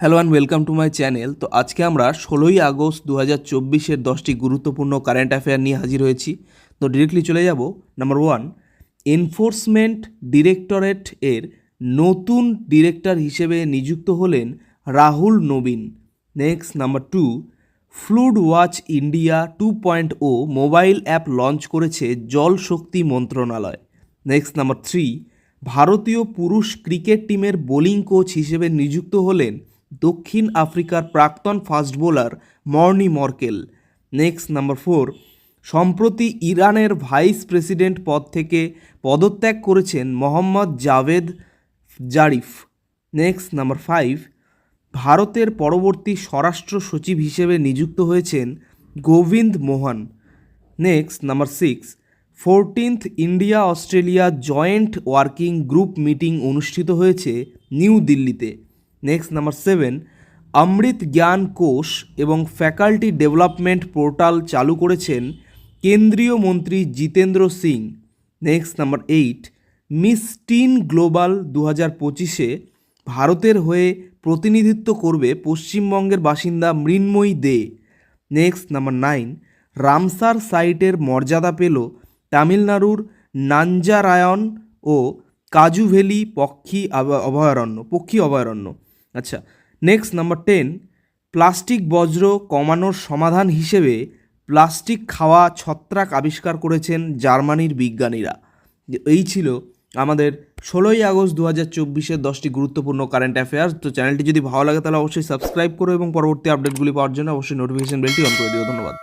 Hello and welcome to my channel তো আজকে আমরা ষোলোই আগস্ট দু হাজার চব্বিশের দশটি গুরুত্বপূর্ণ কারেন্ট অ্যাফেয়ার নিয়ে হাজির হয়েছি। তো ডিরেক্টলি চলে যাব। নাম্বার ওয়ান এনফোর্সমেন্ট ডিরেক্টরেট এর নতুন ডিরেক্টর হিসেবে নিযুক্ত হলেন রাহুল নবীন। Next number two flood watch India two point o mobile app launch করেছে জল শক্তি মন্ত্রণালয়। নেক্সট নাম্বার থ্রি ভারতীয় পুরুষ ক্রিকেট টিমের বোলিং কোচ হিসেবে নিযুক্ত হলেন দক্ষিণ আফ্রিকার প্রাক্তন fast bowler Morne Morkel. Next, number four. সম্প্রতি ইরানের ভাইস প্রেসিডেন্ট পদ থেকে পদত্যাগ করেছেন Mohammad Javad Zarif. Next, number five. ভারতের পরবর্তী স্বরাষ্ট্র সচিব হিসেবে নিযুক্ত হয়েছেন Govind Mohan. Next, number six. Fourteenth India Australia joint working group meeting অনুষ্ঠিত হয়েছে নিউ দিল্লিতে। নেক্সট নাম্বার সেভেন অমৃত জ্ঞান কোষ এবং ফ্যাকাল্টি ডেভেলপমেন্ট পোর্টাল চালু করেছেন কেন্দ্রীয় মন্ত্রী Jitendra Singh. Next number eight Miss teen global দু হাজার পঁচিশে ভারতের হয়ে প্রতিনিধিত্ব করবে পশ্চিমবঙ্গের বাসিন্দা Mrinmoyee De. Next number nine Ramsar সাইটের মর্যাদা পেল তামিলনাড়ুর নাঞ্জারায়ন ও কাজুভেলি পক্ষী অভয়ারণ্য পক্ষী অভয়ারণ্য। আচ্ছা নেক্সট নাম্বার টেন প্লাস্টিক বজ্র কমানোর সমাধান হিসেবে প্লাস্টিক খাওয়া ছত্রাক আবিষ্কার করেছেন জার্মানির বিজ্ঞানীরা। এই ছিল আমাদের ষোলোই আগস্ট দু হাজার চব্বিশের দশটি গুরুত্বপূর্ণ কারেন্ট অ্যাফেয়ার্স তো চ্যানেলটি যদি ভালো লাগে তাহলে অবশ্যই সাবস্ক্রাইব করো এবং পরবর্তী আপডেটগুলি পাওয়ার জন্য অবশ্যই নোটিফিকেশন বেলটি অন করে দিও। ধন্যবাদ।